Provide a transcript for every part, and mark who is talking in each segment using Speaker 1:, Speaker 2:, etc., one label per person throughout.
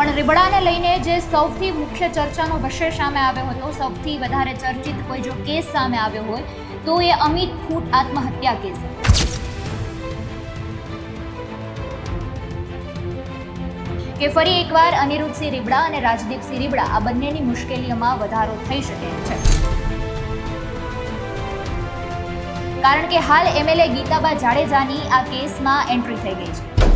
Speaker 1: પણ રીબડાને લઈને જે સૌથી મુખ્ય ચર્ચાનો વિષય સામે આવ્યો હતો, સૌથી વધારે ચર્ચિત કોઈ જો કેસ સામે આવ્યો હોય, તો એ અમિત ફૂટ આત્મહત્યા કેસ. કે ફરી એકવાર અનિરુદ્ધસિંહ રીબડા અને રાજદીપસિંહ રીબડા આ બંનેની મુશ્કેલીઓમાં વધારો થઈ શકે છે. કારણ કે હાલ એમએલએ ગીતાબા જાડેજાની આ કેસમાં એન્ટ્રી થઈ ગઈ છે.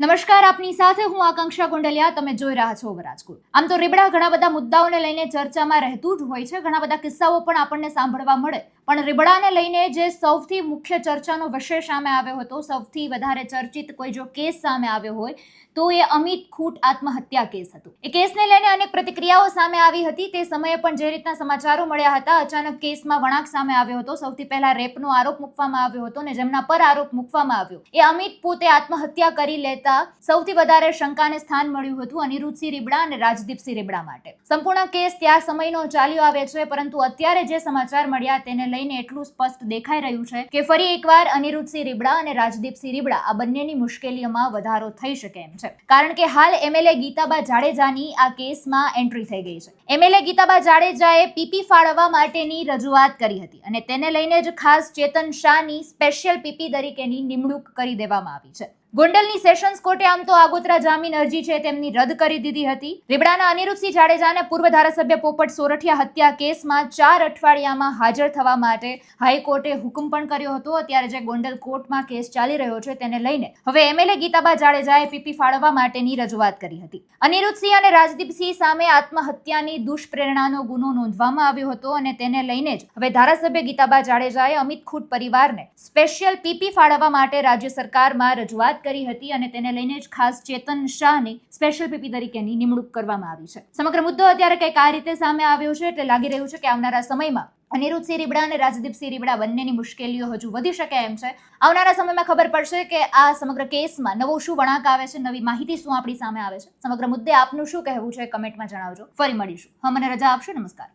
Speaker 1: નમસ્કાર, આપની સાથે હું આકાંક્ષા કુંડલિયા તમે જોઈ રહ્યા છો રાજકોટ આમ તો રીબડા ઘણા બધા મુદ્દાઓને લઈને ચર્ચામાં રહેતું જ હોય છે. ઘણા બધા કિસ્સાઓ પણ આપણને સાંભળવા મળે. પણ રીબડાને લઈને જે સૌથી મુખ્ય ચર્ચાનો વિષય સામે આવ્યો હતો, સૌથી વધારે ચર્ચિત કોઈ જો કેસ સામે આવ્યો હોય, તો એ અમિત ખૂટ આત્મહત્યા કેસ હતો. એ કેસને લઈને અનેક પ્રતિક્રિયાઓ સામે આવી હતી. તે સમયે પણ જે રીતના સમાચારો મળ્યા હતા, અચાનક કેસમાં વળાંક સામે આવ્યો હતો. સૌથી પહેલા રેપનો આરોપ મૂકવામાં આવ્યો હતો અને જેમના પર આરોપ મૂકવામાં આવ્યો. એ અમિત પોતે આત્મહત્યા કરી લેતા સૌથી વધારે શંકાને સ્થાન મળ્યું હતું અનિરુદ્ધસિંહ રીબડા અને રાજદીપસિંહ રીબડા માટે. સંપૂર્ણ કેસ ત્યાં સમયનો ચાલ્યો આવે છે, પરંતુ અત્યારે જે સમાચાર મળ્યા તેને લઈને એટલું સ્પષ્ટ દેખાઈ રહ્યું છે કે ફરી એકવાર અનિરુદ્ધસિંહ રીબડા અને રાજદીપસિંહ રીબડા આ બંનેની મુશ્કેલીઓમાં વધારો થઈ શકે એમ છે. કારણ કે હાલ એમએલએ ગીતાબા જાડેજાની આ કેસમાં એન્ટ્રી થઈ ગઈ છે. એમએલએ ગીતાબા જાડેજાએ પીપી ફાળવવા માટેની રજૂઆત કરી હતી અને તેને લઈને જ ખાસ ચેતન શાહની સ્પેશિયલ પીપી તરીકેની નિમણૂક કરી દેવામાં આવી છે. ગોંડલની સેશન્સ કોર્ટે આમ તો આગોતરા જામીન અરજી છે તેમની રદ કરી દીધી હતી. રીબડાના અનિરુદ્ધસિંહ જાડેજાને પૂર્વ ધારાસભ્ય પોપટ સોરઠિયા હત્યા કેસમાં ચાર અઠવાડિયામાં હાજર થવા માટે હાઈકોર્ટે હુકમ પણ કર્યો હતો. અત્યારે જે ગોંડલ કોર્ટમાં કેસ ચાલી રહ્યો છે તેને લઈને હવે એમએલએ ગીતાબા જાડેજાએ પીપી ફાળવવા માટેની રજૂઆત કરી હતી. અનિરુદ્ધસિંહ અને રાજદીપસિંહ સામે આત્મહત્યાની દુષ્પ્રેરણાનો ગુનો નોંધવામાં આવ્યો હતો અને તેને લઈને જ હવે ધારાસભ્ય ગીતાબા જાડેજાએ અમિત ખૂટ પરિવારને સ્પેશિયલ પીપી ફાળવવા માટે રાજ્ય સરકારમાં રજૂઆત કરી હતી અને તેને લઈને જ ખાસ ચેતન શાહની સ્પેશિયલ પીપી તરીકેની નિમણૂક કરવામાં આવી છે. સમગ્ર મુદ્દો અત્યારે કંઈક આ રીતે સામે આવ્યો છે એટલે લાગી રહ્યું છે કે આવનારા સમયમાં અનિરુદ્ધસિંહ રીબડા અને રાજદીપસિંહ રીબડા બંનેની મુશ્કેલીઓ હજુ વધી શકે એમ છે. આવનારા સમયમાં ખબર પડશે કે આ સમગ્ર કેસમાં નવો શું વળાંક આવે છે, નવી માહિતી શું આપણી સામે આવે છે. સમગ્ર મુદ્દે આપનું શું કહેવું છે કમેન્ટમાં જણાવજો. ફરી મળીશું. હા મને રજા આપશો. નમસ્કાર.